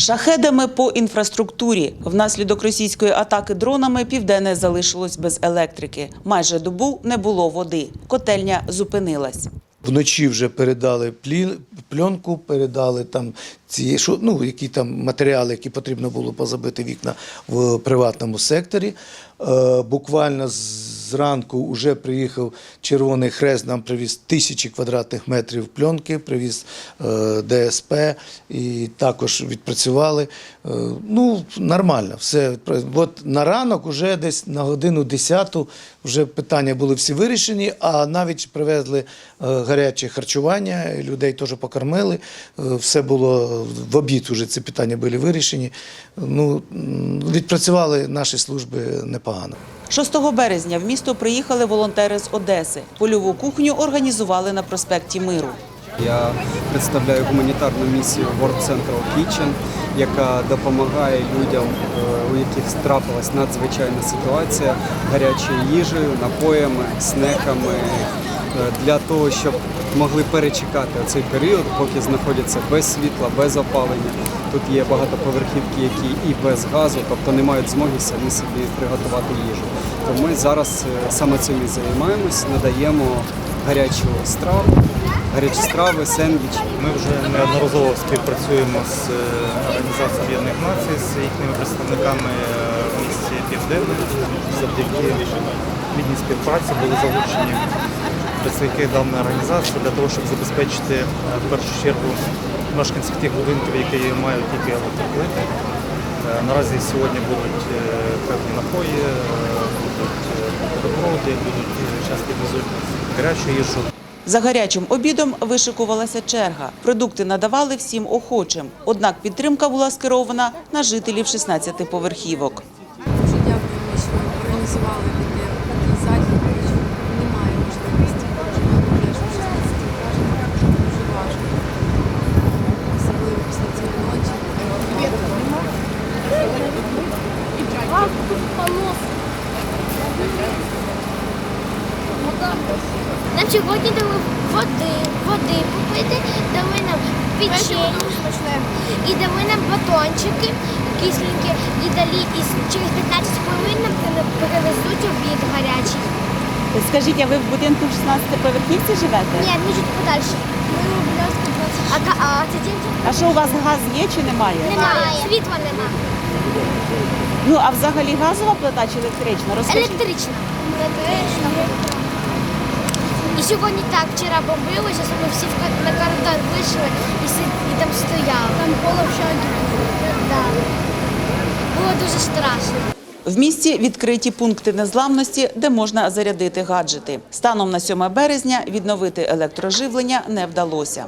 Шахедами по інфраструктурі. Внаслідок російської атаки дронами південне залишилось без електрики. Майже добу не було води. Котельня зупинилась. Вночі вже передали пленку, передали там ці, що, ну, які там матеріали, які потрібно було позабити вікна в приватному секторі. Е, буквально зранку вже приїхав Червоний Хрест, нам привіз тисячі квадратних метрів пленки, привіз е, ДСП і також відпрацювали. Е, ну, нормально, все. От на ранок, уже десь на годину 10 вже питання були всі вирішені, а навіть привезли гаряче харчування, людей теж покормили. Все було в обід вже ці питання були вирішені. Ну, відпрацювали наші служби непогано. 6 березня в місто приїхали волонтери з Одеси. Польову кухню організували на проспекті Миру. Я представляю гуманітарну місію World Central Kitchen, яка допомагає людям, е, у яких трапилась надзвичайна ситуація, гарячою їжею, напоями, снеками е, для того, щоб могли перечекати цей період, поки знаходяться без світла, без опалення. Тут є багатоповерхівки, які і без газу, тобто не мають змоги самі собі приготувати їжу. То ми зараз е, саме цим і займаємось, надаємо гарячу страву, гарячі страви, сендвічі. Ми вже неодноразово співпрацюємо з е, Організацією Об'єднаних Націй, з їхніми представниками е, в місті Південне. Завдяки плідній співпраці були залучені представники даної організації для того, щоб забезпечити е, в першу чергу мешканців тих будинків, які мають тільки електроплити. Е, Наразі сьогодні будуть е, певні напої, е, будуть бутерброди, будуть часто везуть гарячу їжу. За гарячим обідом вишикувалася черга. Продукти надавали всім охочим. Однак підтримка була скерована на жителів 16 поверхівок. Дуже дякуємо, що організували Нам сьогодні дали води, води попити, дали нам печень і дали нам батончики кисленькі і дали і через 15 хвилин нам пере- перевезуть обід гарячий. Скажіть, а ви в будинку в 16 поверхівці живете? Ні, ми чуть подальше. Ми у Біляска 20. А, ка- а? А що у вас газ є чи немає? Немає. Світла немає. Ну а взагалі газова плита чи електрична? Розкажіть. Електрична. Електрична. І сьогодні так вчора бомбили, зараз ми всі на коридор вийшли і, і там стояли. Там половчаки. Да. Було дуже страшно. В місті відкриті пункти незламності, де можна зарядити гаджети. Станом на 7 березня відновити електроживлення не вдалося.